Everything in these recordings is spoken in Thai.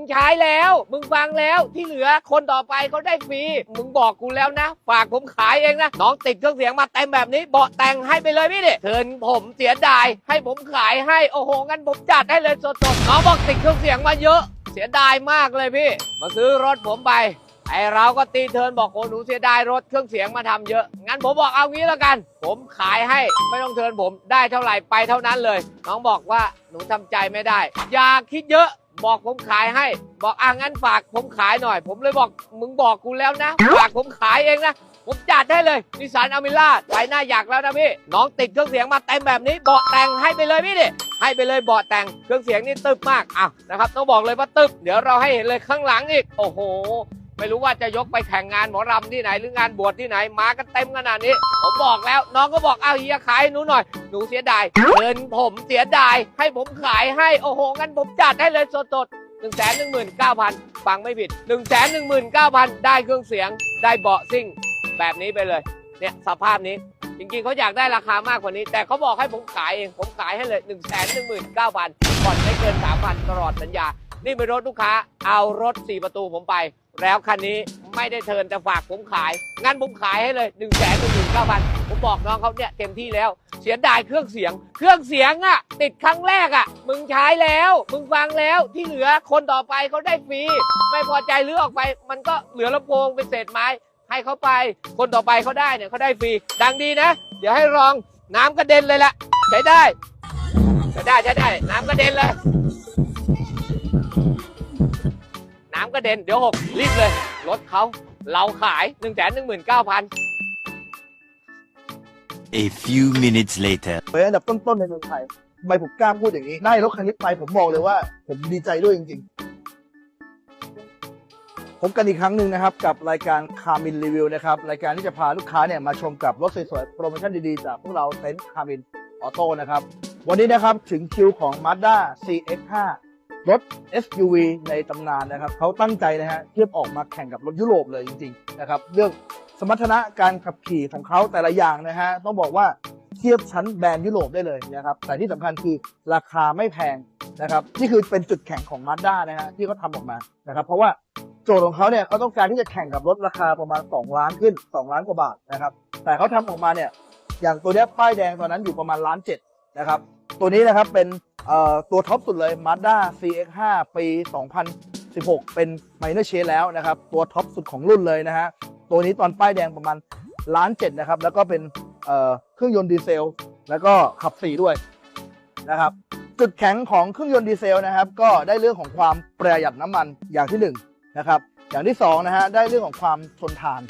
มึงใช้แล้ว มึงฟังแล้วที่เหลือคนต่อไปเขาได้ฟรี มึงบอกกูแล้วนะ ฝากผมขายเองนะ น้องติดเครื่องเสียงมาเต็มแบบนี้เบาะแต่งให้ไปเลยพี่ดิเชิญผมเสียดาย ให้ผมขายให้ โอ้โห งั้นผมจัดให้เลยสดๆ น้องบอกติดเครื่องเสียงมาเยอะ เสียดายมากเลยพี่ มาซื้อรถผมไป ไอเราก็ตีเทินบอกโอ้หนูเสียดายรถเครื่องเสียงมาทำเยอะ งั้นผมบอกเอางี้แล้วกัน ผมขายให้ ไม่ต้องเทินผม ได้เท่าไหร่ไปเท่านั้นเลย น้องบอกว่าหนูทำใจไม่ได้ อย่าคิดเยอะ บอกผมขายให้ บอกอะงั้นฝากผมขายหน่อย ผมเลยบอกมึงบอกกูแล้วนะฝากผมขายเองนะผมจัดให้เลยนิสสันอเมร่าไปหน้าอยากแล้วนะพี่น้องติดเครื่องเสียงมาเต็มแบบนี้เบาะแต่งให้ไปเลยพี่ดิให้ไปเลยเบาะแต่งเครื่องเสียงนี่ตึบมากอะนะครับต้องบอกเลยว่าตึบเดี๋ยวเราให้เห็นเลยข้างหลังอีกโอ้โห ไม่รู้ว่าจะยกไปแข่งงานหมอรำที่ไหนหรืองานบวชที่ไหนมากันเต็มขนาดนี้ ผมบอกแล้ว น้องก็บอกเอาเฮียขายหนูหน่อยหนูเสียดายเงินผมเสียดายให้ผมขายให้โอ้โหงั้นผมจัดให้เลยสดๆหนึ่งแสนหนึ่งหมื่นเก้าพันฟังไม่ผิดหนึ่งแสนหนึ่งหมื่นเก้าพันได้เครื่องเสียง ได้เบาะซิ่ง แบบนี้ไปเลย เนี่ยสภาพนี้ จริงๆเขาอยากได้ราคามากกว่านี้ แต่เขาบอกให้ผมขายเอง ผมขายให้เลย1นึ่งแสนหนึ่งหมื่นเก้าพันผ่อนไม่เกินสามพันตลอดสัญญา นี่เป็นรถลูกค้า เอารถ4ประตูผมไป แล้วคันนี้ไม่ได้เทินแต่ฝากผมขาย งั้นผมขายให้เลย1นึ่งแสนหนึ่งเก้าพันผมบอกน้องเขาเนี่ยเต็มที่แล้ว เสียดายเครื่องเสียง เครื่องเสียงอะติดครั้งแรกอะมึงใช้แล้ว มึงฟังแล้วที่เหลือคนต่อไปเขาได้ฟรี ไม่พอใจรื้อออกไป มันก็เหลือลำโพงเป็นเศษไม้ ให้เขาไป คนต่อไปเขาได้เนี่ยเขาได้ฟรี ดังดีนะ เดี๋ยวให้ลองน้ำกระเด็นเลยละใช้ได้ใช้ได้ใช้ได้ น้ำกระเด็นเลย น้ำกระเด็นเดี๋ยวหกรีบเลยรถเขาเราขาย1นึ่งแสนหนึ่งหมื่นเก้าพัน A few minutes later. เป็นอันดับต้นๆในเมืองไทยทำไมผมกล้าพูดอย่างนี้ ได้รถคันนี้ไปผมบอกเลยว่า ผมดีใจด้วยจริงๆผมกันอีกครั้งหนึ่งนะครับ กับรายการคามินรีวิวนะครับ รายการที่จะพาลูกค้าเนี่ยมาชมกับรถสวยๆ โปรโมชั่นดีๆ จากพวกเราเต็นท์คามินออโต้นะครับ วันนี้นะครับถึงคิวของ Mazda CX-5 รถ SUV ในตำนานนะครับเขาตั้งใจนะฮะเทียบออกมาแข่งกับรถยุโรปเลยจริงๆนะครับเรื่องสมรรถนะการขับขี่ของเขาแต่ละอย่างนะฮะต้องบอกว่าเทียบชั้นแบรนด์ยุโรปได้เลยนะครับแต่ที่สำคัญคือราคาไม่แพงนะครับนี่คือเป็นจุดแข็งของ Mazda นะฮะที่เขาทำออกมานะครับเพราะว่าโจทย์ของเขาเนี่ยเขาต้องการที่จะแข่งกับรถราคาประมาณ 2 ล้านขึ้น 2 ล้านกว่าบาทนะครับ แต่เขาทำออกมาเนี่ย อย่างตัวนี้ป้ายแดงตอนนั้นอยู่ประมาณล้านเจ็ดนะครับ ตัวนี้นะครับเป็น เอ่อตัวท็อปสุดเลย Mazda CX-5 ปี 2016 เป็น Minor Chain แล้วนะครับ ตัวท็อปสุดของรุ่นเลยนะฮะ ตัวนี้ตอนป้ายแดงประมาณล้านเจ็ดนะครับ แล้วก็เป็นเอ่อเครื่องยนต์ดีเซล แล้วก็ขับสีด้วยนะครับ จุดแข็งของเครื่องยนต์ดีเซลนะครับ ก็ได้เรื่องของความประหยัดน้ำมันอย่างที่หนึ่งนะครับ อย่างที่สองนะฮะ ได้เรื่องของความทนทาน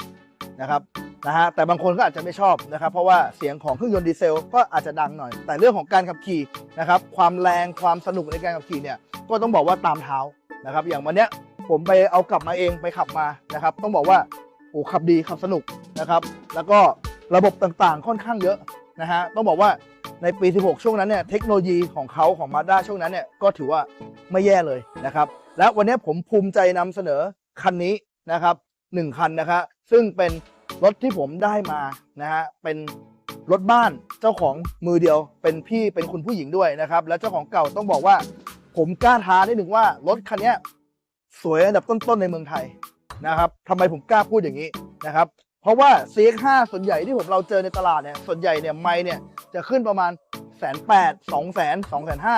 นะครับนะฮะแต่บางคนก็อาจจะไม่ชอบนะครับเพราะว่าเสียงของเครื่องยนต์ดีเซลก็อาจจะดังหน่อย แต่เรื่องของการขับขี่นะครับความแรงความสนุกในการขับขี่เนี่ยก็ต้องบอกว่าตามเท้านะครับอย่างวันเนี้ยผมไปเอากลับมาเองไปขับมานะครับ ต้องบอกว่าโอ้ขับดีขับสนุกนะครับแล้วก็ระบบต่างๆค่อนข้างเยอะนะฮะต้องบอกว่าในปี 16 ช่วงนั้นเนี่ยเทคโนโลยีของเขาของ Mazda ช่วงนั้นเนี่ยก็ถือว่าไม่แย่เลยนะครับและวันนี้ผมภูมิใจนำเสนอคันนี้นะครับ หนึ่งคันนะครับซึ่งเป็นรถที่ผมได้มานะฮะเป็นรถบ้านเจ้าของมือเดียว เป็นพี่เป็นคุณผู้หญิงด้วยนะครับ และเจ้าของเก่าต้องบอกว่า ผมกล้าท้าได้หนึ่งว่ารถคันนี้สวยอันดับต้นๆในเมืองไทยนะครับทำไมผมกล้าพูดอย่างนี้นะครับ เพราะว่า CX5 ส่วนใหญ่ที่ผมเราเจอในตลาดเนี่ยส่วนใหญ่เนี่ยไม่เนี่ยจะขึ้นประมาณแสนแปดสองแสนสองแสนห้า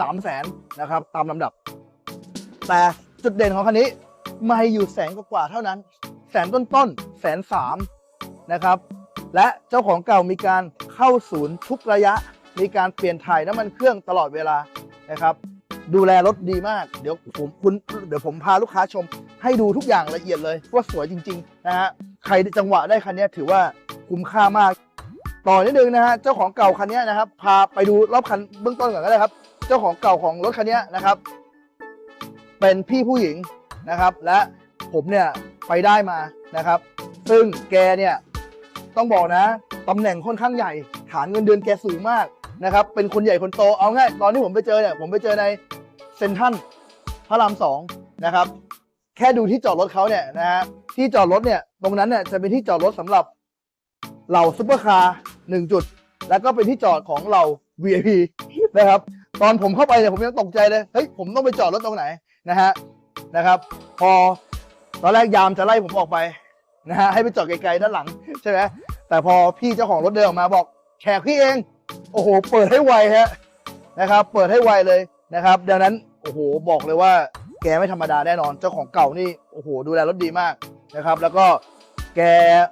สามแสนนะครับตามลำดับ แต่จุดเด่นของคันนี้ ไม่อยู่แสนกว่าเท่านั้น แสนต้นๆแสนสามนะครับ และเจ้าของเก่ามีการเข้าศูนย์ทุกระยะ มีการเปลี่ยนถ่ายน้ำมันเครื่องตลอดเวลานะครับ ดูแลรถดีมาก เดี๋ยวผมคุณเดี๋ยวผมพาลูกค้าชม ให้ดูทุกอย่างละเอียดเลยว่าสวยจริง ๆ นะฮะใครจังหวะได้คันนี้ถือว่าคุ้มค่ามาก ต่อนิดนึงนะฮะเจ้าของเก่าคันนี้นะครับ พาไปดูรอบคันเบื้องต้นก่อนก็ได้ครับ เจ้าของเก่าของรถคันนี้นะครับ เป็นพี่ผู้หญิง นะครับ และผมเนี่ยไปได้มานะครับ ซึ่งแกเนี่ยต้องบอกนะตำแหน่งค่อนข้างใหญ่ ฐานเงินเดือนแกสูงมากนะครับ เป็นคนใหญ่คนโตเอาง่ายตอนที่ผมไปเจอเนี่ยผมไปเจอในเซนทันพระรามสองนะครับ แค่ดูที่จอดรถเขาเนี่ยนะฮะที่จอดรถเนี่ยตรงนั้นเนี่ยจะเป็นที่จอดรถสำหรับเหล่าซุปเปอร์คาร์หนึ่งจุด แล้วก็เป็นที่จอดของเหล่า VIP นะครับ ตอนผมเข้าไปเนี่ยผมยังตกใจเลยเฮ้ยผมต้องไปจอดรถตรงไหนนะฮะ นะครับ พอตอนแรกยามจะไล่ผมออกไปนะฮะให้ไปจอดไกลๆด้านหลังใช่ไหมแต่พอพี่เจ้าของรถเดินออกมาบอกแขกพี่เอง โอ้โห เปิดให้ไวฮะนะครับ เปิดให้ไวเลยนะครับ ดังนั้นโอ้โหบอกเลยว่า แกไม่ธรรมดาแน่นอน เจ้าของเก่านี่โอ้โหดูแลรถดีมากนะครับ แล้วก็แก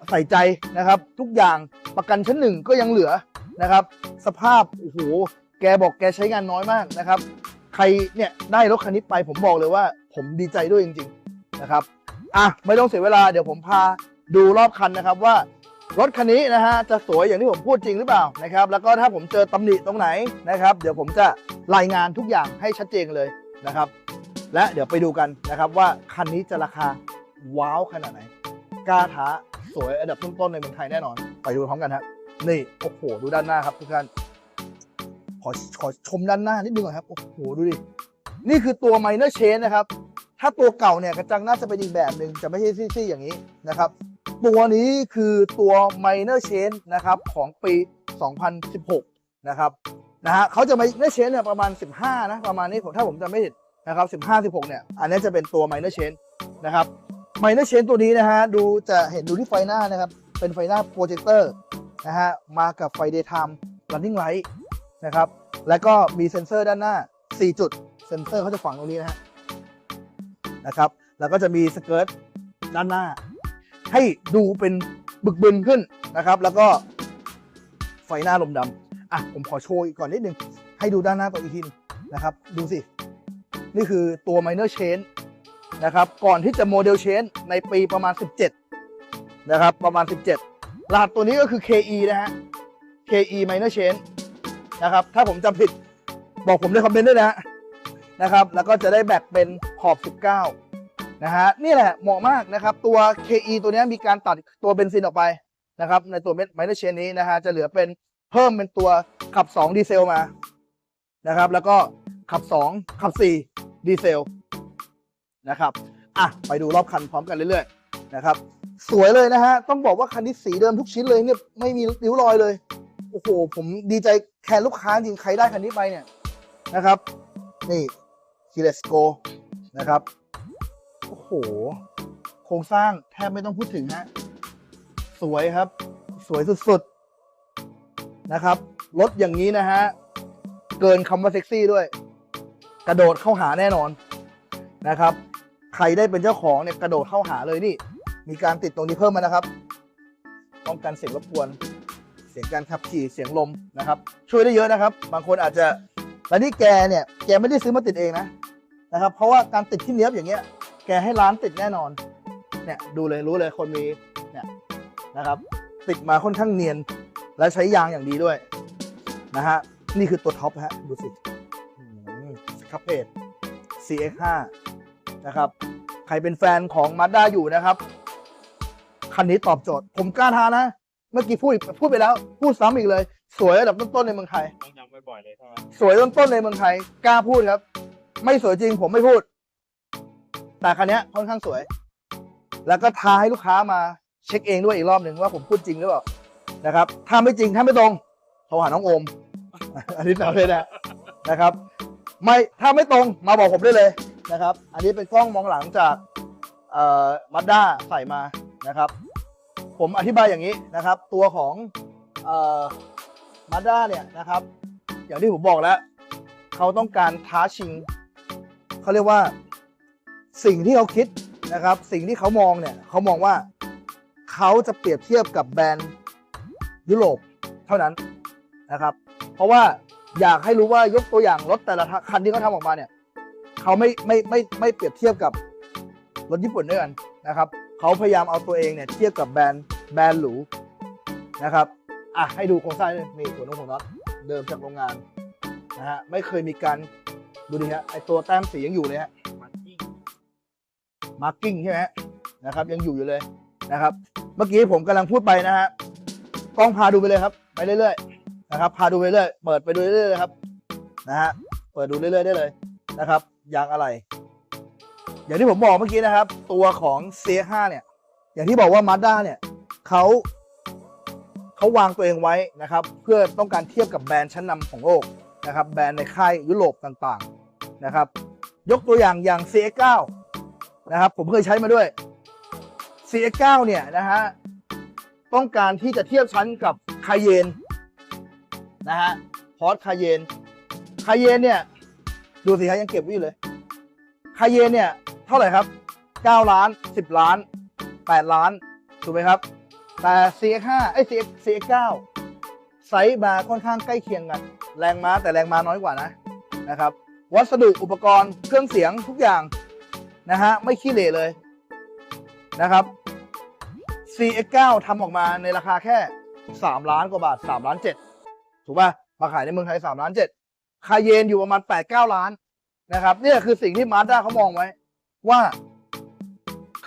ใส่ใจนะครับ ทุกอย่างประกันชั้นหนึ่งก็ยังเหลือนะครับ สภาพโอ้โหแกบอกแกใช้งานน้อยมากนะครับ ใครเนี่ยได้รถคันนี้ไปผมบอกเลยว่า ผมดีใจด้วยจริง ๆนะครับอะไม่ต้องเสียเวลาเดี๋ยวผมพาดูรอบคันนะครับว่ารถคันนี้นะฮะจะสวยอย่างที่ผมพูดจริงหรือเปล่านะครับแล้วก็ถ้าผมเจอตำหนิตรงไหนนะครับ เดี๋ยวผมจะรายงานทุกอย่างให้ชัดเจนเลยนะครับ และเดี๋ยวไปดูกันนะครับว่าคันนี้จะราคาว้าวขนาดไหนกล้าท้าสวยอันดับต้นๆในเมืองไทยแน่นอน ไปดูพร้อมกันครับนี่โอ้โหดูด้านหน้าครับทุกท่านขอขอชมด้านหน้านิดนึงก่อนครับโอ้โหดูดินี่คือตัว minor chain นะครับ ถ้าตัวเก่าเนี่ยกระจังน่าจะเป็นอีกแบบหนึ่งจะไม่ใช่ซี่ๆอย่างนี้นะครับ ตัวนี้คือตัว minor chain นะครับของปี 2016 นะครับนะฮะเขาจะ minor chain เนี่ยประมาณ 15 นะ ประมาณนี้ผมถ้าผมจำไม่ผิดนะครับ 15 16 เนี่ย อันนี้จะเป็นตัว minor chain นะครับ minor chain ตัวนี้นะฮะดูจะเห็นดูที่ไฟหน้านะครับ เป็นไฟหน้าโปรเจคเตอร์นะฮะมากับไฟ daytime running light นะครับ แล้วก็มีเซ็นเซอร์ด้านหน้า 4 จุด เซ็นเซอร์เขาจะฝังตรงนี้นะฮะ นะครับ แล้วก็จะมีสเกิร์ตด้านหน้า ให้ดูเป็นบึกบึนขึ้นนะครับ แล้วก็ไฟหน้าลมดำอะผมขอโชว์อีกก่อนนิดนึง ให้ดูด้านหน้าตัวอีกทีนึงนะครับ ดูสิ นี่คือตัว minor chain นะครับ ก่อนที่จะโมเดล chain ในปีประมาณ 17 นะครับ ประมาณ 17รหัสตัวนี้ก็คือ KE นะฮะ KE minor chain นะครับ ถ้าผมจำผิดบอกผมในคอมเมนต์ด้วยนะฮะนะครับ แล้วก็จะได้แบตเป็น ขอบ 19 นะฮะนี่แหละเหมาะมากนะครับ ตัว KE ตัวนี้มีการตัดตัวเบนซินออกไปนะครับ ในตัวไมเนอร์เชนนี้นะฮะจะเหลือเป็นเพิ่มเป็นตัวขับ 2 ดีเซลมานะครับ แล้วก็ขับ 2 ขับ 4 ดีเซลนะครับอะไปดูรอบคันพร้อมกันเรื่อยๆนะครับ สวยเลยนะฮะ ต้องบอกว่าคันนี้สีเดิมทุกชิ้นเลยเนี่ยไม่มีริ้วรอยเลยโอ้โหผมดีใจแทนลูกค้าจริงใครได้คันนี้ไปเนี่ยนะครับ นี่คีเลสโก นะครับ โอ้โห โครงสร้างแทบไม่ต้องพูดถึงฮะ สวยครับ สวยสุดๆ นะครับ รถอย่างนี้นะฮะ เกินคำว่าเซ็กซี่ด้วย กระโดดเข้าหาแน่นอนนะครับ ใครได้เป็นเจ้าของเนี่ยกระโดดเข้าหาเลยนี่ มีการติดตรงนี้เพิ่มมานะครับป้องกันเสียงรบกวน เสียงการขับขี่เสียงลมนะครับ ช่วยได้เยอะนะครับ บางคนอาจจะแล้วนี่แกเนี่ย แกไม่ได้ซื้อมาติดเองนะ นะครับ เพราะว่าการติดที่เนี้ยบอย่างเงี้ย แกให้ร้านติดแน่นอน เนี่ยดูเลยรู้เลยคนมีเนี่ยนะครับ ติดมาค่อนข้างเนียน และใช้ยางอย่างดีด้วยนะฮะนี่คือตัวท็อปฮะดูสิคัพเพจ CX5 นะครับ ใครเป็นแฟนของ Mazda อยู่นะครับคันนี้ตอบโจทย์ ผมกล้าท้านะ เมื่อกี้พูดพูดไปแล้ว พูดซ้ำอีกเลย สวยระดับต้นๆในเมืองไทยต้องย้ำบ่อยๆเลยใช่ไหมสวยต้นต้นๆในเมืองไทย กล้าพูดครับ ไม่สวยจริงผมไม่พูด แต่คันนี้ค่อนข้างสวย แล้วก็ท้าให้ลูกค้ามาเช็คเองด้วยอีกรอบหนึ่งว่าผมพูดจริงหรือเปล่านะครับ ถ้าไม่จริงถ้าไม่ตรงโทรหาน้องโอม อันนี้ตาเลยนะนะครับ ไม่ถ้าไม่ตรงมาบอกผมได้เลยนะครับ อันนี้เป็นกล้องมองหลังจากเออมาด้าใส่มานะครับ ผมอธิบายอย่างนี้นะครับ ตัวของเอ่อมาด้าเนี่ยนะครับ อย่างที่ผมบอกแล้ว เขาต้องการท้าชิง เขาเรียกว่า สิ่งที่เขาคิดนะครับ สิ่งที่เขามองเนี่ยเขามองว่าเขาจะเปรียบเทียบกับแบรนด์ยุโรปเท่านั้นนะครับ เพราะว่าอยากให้รู้ว่ายกตัวอย่างรถแต่ละคันที่เขาทำออกมาเนี่ยเขาไม่ไม่ไม่ไม่เปรียบเทียบกับรถญี่ปุ่นด้วยกันนะครับเขาพยายามเอาตัวเองเนี่ยเทียบกับแบรนด์แบรนด์หรูนะครับอะให้ดูโครงสร้างนี่หัวน้องหัวน็อตเดิมจากโรงงานนะฮะไม่เคยมีการ ดูดิฮะไอตัวแต้มสียังอยู่เลยฮะมาร์กิ้งใช่ไหมฮะนะครับ ยังอยู่อยู่เลยนะครับ เมื่อกี้ผมกำลังพูดไปนะฮะกล้องพาดูไปเลยครับ ไปเรื่อยๆนะครับ พาดูไปเรื่อยเปิดไปดูเรื่อยๆเลยครับนะฮะเปิดดูเรื่อยๆได้เลยนะครับยางอะไร อย่างที่ผมบอกเมื่อกี้นะครับ ตัวของ C5 เนี่ย อย่างที่บอกว่า Mazda เนี่ยเขาเขาวางตัวเองไว้นะครับ เพื่อต้องการเทียบกับแบรนด์ชั้นนำของโลก นะครับแบรนด์ในค่ายยุโรปต่างๆนะครับ ยกตัวอย่างอย่าง CX9 นะครับผมเคยใช้มาด้วย CX9 เนี่ยนะฮะต้องการที่จะเทียบชั้นกับคาเยนนะฮะพอร์ตคาเยนคาเยนเนี่ยดูสิครับยังเก็บไว้อยู่เลยคาเยนเนี่ยเท่าไหร่ครับ 9 ล้าน 10 ล้าน 8 ล้านถูกไหมครับ แต่ CX5 ไอ้ CX CX9 ไซส์มาค่อนข้างใกล้เคียงกัน แรงม้าแต่แรงม้าน้อยกว่านะนะครับ วัสดุอุปกรณ์เครื่องเสียงทุกอย่างนะฮะไม่ขี้เหร่เลยนะครับ CX9 ทำออกมาในราคาแค่ 3 ล้านกว่าบาท 3 ล้าน 7 ถูกป่ะมาขายในเมืองไทย 3 ล้าน 7 คาเยนอยู่ประมาณ 8-9 ล้านนะครับนี่คือสิ่งที่มาสด้าเขามองไว้ ว่า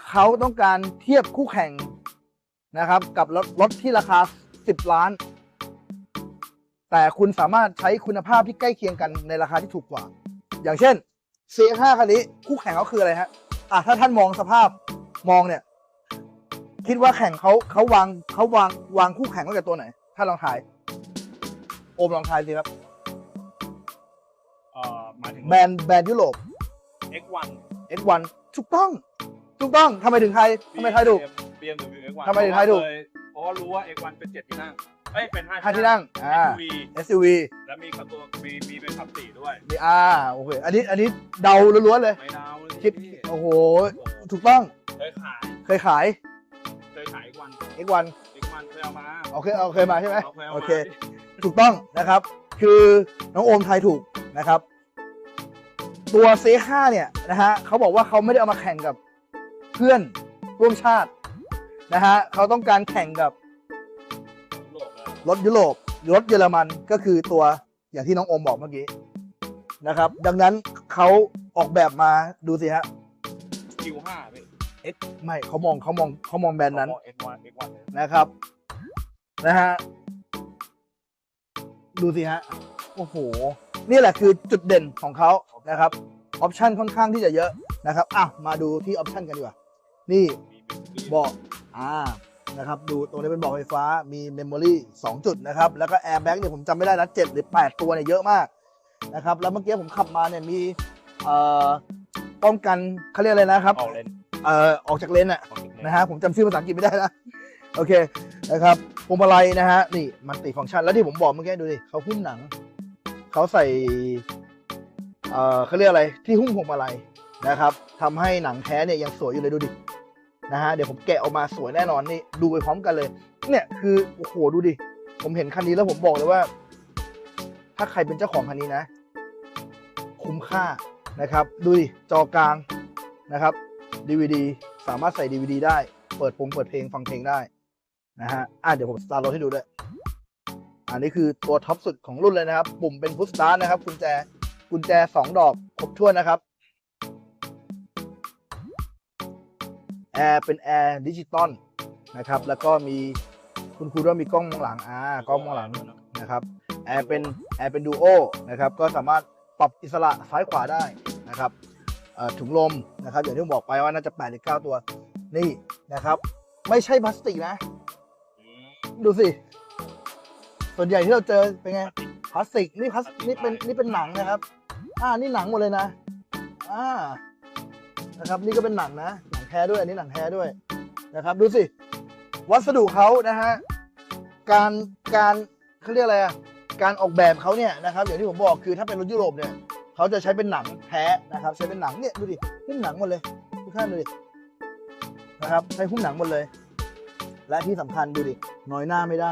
เขาต้องการเทียบคู่แข่งนะครับ กับรถรถที่ราคา 10 ล้าน แต่คุณสามารถใช้คุณภาพที่ใกล้เคียงกันในราคาที่ถูกกว่า อย่างเช่น CX5 คันนี้คู่แข่งเขาคืออะไรฮะอะถ้าท่านมองสภาพมองเนี่ย คิดว่าแข่งเขาเขาวางเขาวางวางคู่แข่งไว้กับตัวไหน ถ้าลองถ่าย โอมลองทายสิครับเอ่อหมายถึง แบรนด์แบรนด์ยุโรป X1 X1 ถูกต้องถูกต้องทำไมถึงไทยทำไมไทยถูก BMW X1 ทำไมถึงไทยถูก เพราะว่ารู้ว่า X1 เป็นเจ็ดที่นั่ง เอ้ยเป็นห้าห้าที่นั่งอ่า SUV SUV แล้วมีขับตัวมีมีเป็นขับสี่ด้วย มีอ่าโอเค อันนี้อันนี้เดาล้วนๆเลย ไม่ดาวเลยคิด พี่โอ้โห ถูกต้องเคยขายเคยขาย เคยขาย X1 X1 X1 เคยเอามาโอเคเอาเคยมาใช่ไหมเอาเคยเอาโอมาเค ถูกต้องนะครับ คือน้องโอมทายถูกนะครับ ตัว C5 เนี่ยนะฮะเขาบอกว่าเขาไม่ได้เอามาแข่งกับเพื่อนร่วมชาตินะฮะเขาต้องการแข่งกับโลกเลย รถยุโรปรถเยอรมันก็คือตัวอย่างที่น้องโอมบอกเมื่อกี้นะครับ ดังนั้นเขาออกแบบมาดูสิฮะ Q5 พี่ X ไม่เขามองเขามองเขามองแบรนด์นั้นเขาบอก X1 X1 เลยนะครับนะฮะดูสิฮะโอ้โห นี่แหละคือจุดเด่นของเขานะครับออปชันค่อนข้างที่จะเยอะนะครับอะมาดูที่ออปชันกันดีกว่า นี่มีเบาะอ่า นะครับดูตรงนี้เป็นเบาะไฟฟ้ามีเมมโมรี่2จุดนะครับแล้วก็แอร์แบ็กเนี่ยผมจำไม่ได้นะ7หรือ 8 ตัวเนี่ยเยอะมากนะครับแล้วเมื่อกี้ผมขับมาเนี่ยมีเอ่อป้องกันเขาเรียกอะไรนะครับออกเลนเอ่อออกจากเลนอะออกเลนนะฮะผมจำชื่อภาษาอังกฤษไม่ได้นะโอเคนะครับพวงมาลัยนะฮะนี่มันติฟังก์ชันแล้วที่ผมบอกเมื่อกี้ดูดิเขาหุ้มหนังเขาใส่เอ่อเขาเรียกอะไรที่หุ้มพวงมาลัยนะครับทำให้หนังแท้เนี่ยยังสวยอยู่เลยดูดิ นะฮะเดี๋ยวผมแกะออกมาสวยแน่นอนนี่ดูไปพร้อมกันเลย เนี่ยคือโอ้โหดูดิ ผมเห็นคันนี้แล้วผมบอกเลยว่า ถ้าใครเป็นเจ้าของคันนี้นะ คุ้มค่านะครับ ดูดิจอกลางนะครับ DVD สามารถใส่ DVD ได้ เปิดพงเปิดเพลงฟังเพลงได้นะฮะอะเดี๋ยวผมสตาร์ทรถให้ดูด้วยอันนี้คือตัวท็อปสุดของรุ่นเลยนะครับ ปุ่มเป็นพุชสตาร์ทนะครับกุญแจกุญแจ 2 ดอกครบถ้วนนะครับ แอร์เป็นแอร์ดิจิตอลนะครับ แล้วก็มีคุณครูด้วยมีกล้องมองหลังอ่ากล้องมองหลังนะครับแอร์เป็นแอร์เป็นดูโอนะครับ ก็สามารถปรับอิสระซ้ายขวาได้นะครับถุงลมนะครับอย่างที่ผมบอกไปว่าน่าจะ8หรือ9ตัว นี่นะครับ ไม่ใช่พลาสติกนะ ดูสิ ส่วนใหญ่ที่เราเจอเป็นไงพลาสติกนี่พลาสนี่เป็นนี่เป็นหนังนะครับ อ่านี่หนังหมดเลยนะอ่านะครับ นี่ก็เป็นหนังนะ แท้ด้วยอันนี้หนังแท้ด้วยนะครับ ดูสิ วัสดุเขานะฮะการการเขาเรียกอะไรอะการออกแบบเขาเนี่ยนะครับ อย่างที่ผมบอกคือถ้าเป็นรถยุโรปเนี่ยเขาจะใช้เป็นหนังแท้นะครับ ใช้เป็นหนังเนี่ยดูดิหุ้มหนังหมดเลยทุกท่านดูดินะครับใช้หุ้มหนังหมดเลย และที่สำคัญดูดิน้อยหน้าไม่ได้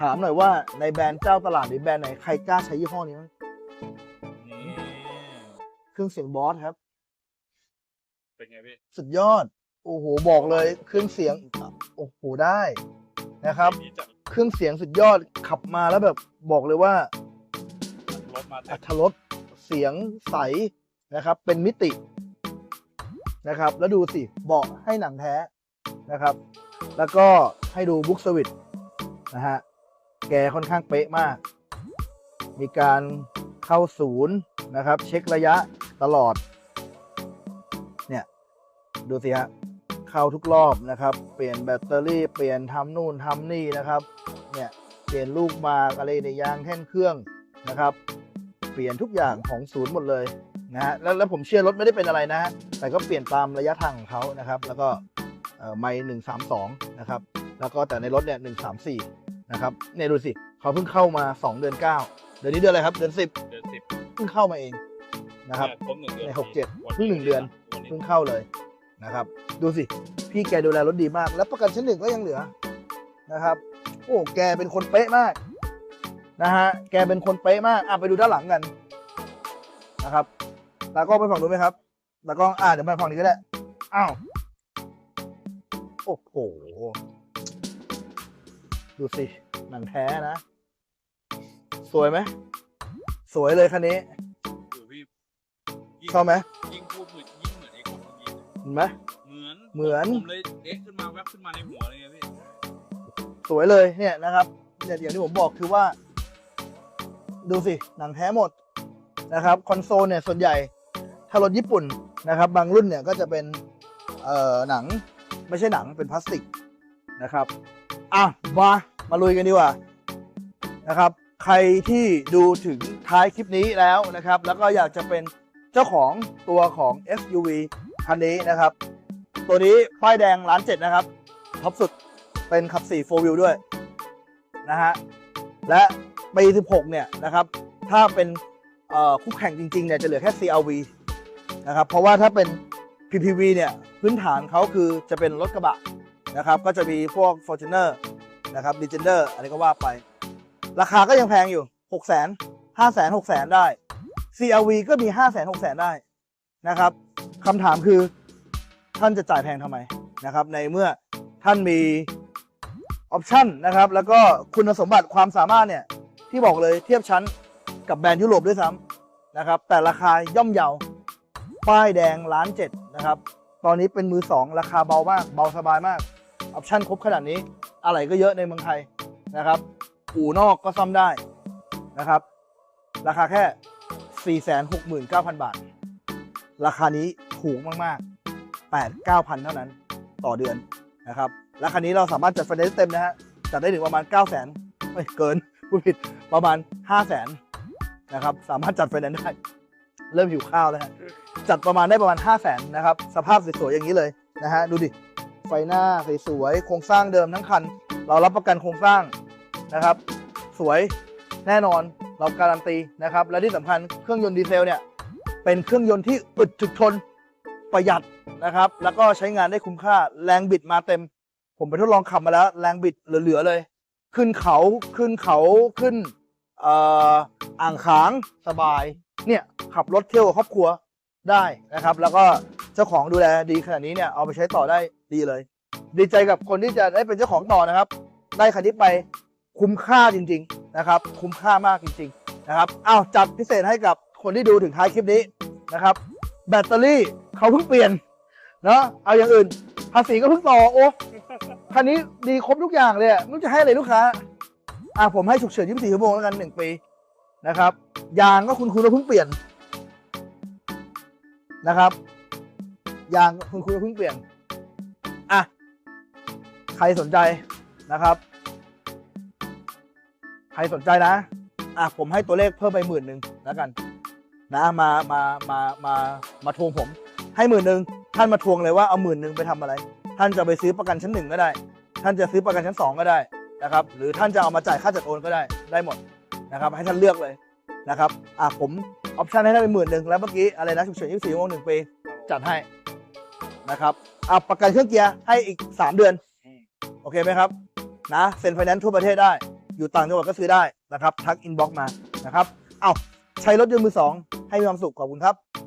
ถามหน่อยว่าในแบรนด์เจ้าตลาดหรือแบรนด์ไหนใครกล้าใช้ยี่ห้อนี้มั้งเครื่องเสียงบอสครับ เป็นไงพี่สุดยอด โอ้โห บอกเลยเครื่องเสียง โอ้โห ได้นะครับนี่จัดเครื่องเสียงสุดยอดขับมาแล้วแบบบอกเลยว่ารถมาเต็อัมธรสเสียงใสนะครับ เป็นมิตินะครับ แล้วดูสิเบาะให้หนังแท้นะครับ แล้วก็ให้ดูบุ๊กสวิตนะฮะแกค่อนข้างเป๊ะมาก มีการเข้าศูนย์นะครับ เช็คระยะตลอดเนี่ย ดูสิฮะเข้าทุกรอบนะครับ เปลี่ยนแบตเตอรี่เปลี่ยนทำนู่นทำนี่นะครับเนี่ยเปลี่ยนลูกหมากอะไรในยางแท่นเครื่องนะครับ เปลี่ยนทุกอย่างของศูนย์หมดเลยนะฮะแล้วแล้วผมเชื่อรถไม่ได้เป็นอะไรนะฮะแต่ก็เปลี่ยนตามระยะทางของเขานะครับ แล้วก็เอ่อไม่หนึ่งสามสองนะครับ แล้วก็แต่ในรถเนี่ยหนึ่งสามสี่นะครับเนี่ยดูสิเขาเพิ่งเข้ามา 2 เดือน 9 เดือนนี้เดือนอะไรครับ เดือน 10 เดือนสิบเพิ่งเข้ามาเองนะครับครบหนึ่งเดือนในหกเจ็ดวันเพิ่งหนึ่งเดือนวันนี้เพิ่งเข้าเลย นะครับ ดูสิ พี่แกดูแลรถดีมาก แล้วประกันชั้นหนึ่งก็ยังเหลือนะครับ โอ้แกเป็นคนเป๊ะมากนะฮะแกเป็นคนเป๊ะมากอะไปดูด้านหลังกันนะครับตากล้องไปฝั่งนู้นไหมครับตากล้องอ่าเดี๋ยวมาฝั่งนี้ก็ได้อ้าวโอ้โหดูสิหนังแท้นะ สวยไหมสวยเลยคันนี้โอ้พี่ยิ่งชอบไหมยิ่งพูดเหมื เมื่อกี้เห็นไหมเหมือนเหมือน ผมเลยเอ๊ะขึ้นมาแวบขึ้นมาในหัวเลยไงพี่สวยเลยเนี่ยนะครับเนี่ยอย่างที่ผมบอกคือว่า ดูสิหนังแท้หมดนะครับคอนโซลเนี่ยส่วนใหญ่ถ้ารถญี่ปุ่นนะครับ บางรุ่นเนี่ยก็จะเป็นเอ่อหนังไม่ใช่หนังเป็นพลาสติกนะครับอะมามาลุยกันดีกว่านะครับ ใครที่ดูถึงท้ายคลิปนี้แล้วนะครับ แล้วก็อยากจะเป็นเจ้าของตัวของ SUV คันนี้นะครับ ตัวนี้ป้ายแดงล้านเจ็ดนะครับท็อปสุดเป็นขับ4 4 wheel ด้วยนะฮะและปี16เนี่ยนะครับถ้าเป็นคู่แข่งจริงๆเนี่ยจะเหลือแค่ CRV นะครับเพราะว่าถ้าเป็น PPV เนี่ยพื้นฐานเขาคือจะเป็นรถกระบะนะครับก็จะมีพวก Fortuner นะครับ Legender อะไรก็ว่าไป ราคาก็ยังแพงอยู่ 6 0 0 0 0 5 0 0 0 0 6 0 0 0 0 ได้ CRV ก็มี 5 0 0 0 0 6 0 0 0 0 ได้นะครับ คำถามคือท่านจะจ่ายแพงทำไมนะครับในเมื่อท่านมีออปชันนะครับแล้วก็คุณสมบัติความสามารถเนี่ยที่บอกเลยเทียบชั้นกับแบรนด์ยุโรปด้วยซ้ำนะครับแต่ราคาย่อมเยาป้ายแดงล้านเจ็ดนะครับตอนนี้เป็นมือสองราคาเบามาก เบาสบายมากออปชั่นครบขนาดนี้ อะไรก็เยอะในเมืองไทยนะครับอู่นอกก็ซ่อมได้นะครับ ราคาแค่ 469,000 บาท ราคานี้ถูกมากๆ 8 9,000 เท่านั้นต่อเดือนนะครับและคันนี้เราสามารถจัดไฟแนนซ์เต็มนะฮะ จัดได้ถึงประมาณ 9 0 0 0 0 0ไม่เกินพูดผิดประมาณ 5 0 0 0 0 0นะครับ สามารถจัดไฟแนนซ์ได้ เริ่มหิวข้าวแล้วฮะ จัดประมาณได้ประมาณ 5 0 0 0 0 0นะครับ สภาพสวยๆอย่างนี้เลยนะฮะ ดูดิ ไฟหน้าสวยๆ โครงสร้างเดิมทั้งคัน เรารับประกันโครงสร้างนะครับ สวยแน่นอน เราการันตีนะครับ และที่สำคัญเครื่องยนต์ดีเซลเนี่ย เป็นเครื่องยนต์ที่อึดถึกทนประหยัดนะครับ แล้วก็ใช้งานได้คุ้มค่าแรงบิดมาเต็ม ผมไปทดลองขับมาแล้ว แรงบิดเหลือๆเลย ขึ้นเขาขึ้นเขาขึ้นอ่ออ่างขางสบาย เนี่ยขับรถเที่ยวครอบครัวได้นะครับ แล้วก็เจ้าของดูแลดีขนาดนี้เนี่ยเอาไปใช้ต่อได้ดีเลย ดีใจกับคนที่จะได้เป็นเจ้าของต่อนะครับ ได้คันนี้ไปคุ้มค่าจริง ๆนะครับ คุ้มค่ามากจริง ๆ นะครับอ้าวจัดพิเศษให้กับคนที่ดูถึงท้ายคลิปนี้ นะครับ แบตเตอรี่เขาเพิ่งเปลี่ยนเนาะเอาอย่างอื่น ภาษีก็เพิ่งต่อโอ้คันนี้ดีครบทุกอย่างเลยอะไม่รู้จะให้อะไรลูกค้าอะผมให้ฉุกเฉิน24ชั่วโมงแล้วกันหนึ่งปีนะครับ ยางก็คุณคุณเราเพิ่งเปลี่ยนนะครับ ยางคุณคุณเราเพิ่งเปลี่ยนอะใครสนใจนะครับใครสนใจนะ อะผมให้ตัวเลขเพิ่มไปหมื่นหนึ่งแล้วกัน นะมามามามามาทวงผม ให้หมื่นหนึ่งท่านมาทวงเลยว่าเอาหมื่นหนึ่งไปทำอะไร ท่านจะไปซื้อประกันชั้นหนึ่งก็ได้ ท่านจะซื้อประกันชั้นสองก็ได้นะครับ หรือท่านจะเอามาจ่ายค่าจัดโอนก็ได้ได้หมดนะครับ ให้ท่านเลือกเลยนะครับอะผมออปชันให้ท่านเป็นหมื่นหนึ่งแล้วเมื่อกี้อะไรนะฉุกเฉิน24ชั่วโมงหนึ่งปีจัดให้นะครับอะประกันเครื่องเกียร์ให้อีก3เดือนโอเคไหมครับนะเซ็นไฟแนนซ์ทั่วประเทศได้ อยู่ต่างจังหวัดก็ซื้อได้นะครับ ทักอินบ็อกซ์มานะครับ เอาใช้รถยนต์มือสอง ให้มีความสุขขอบคุณครับ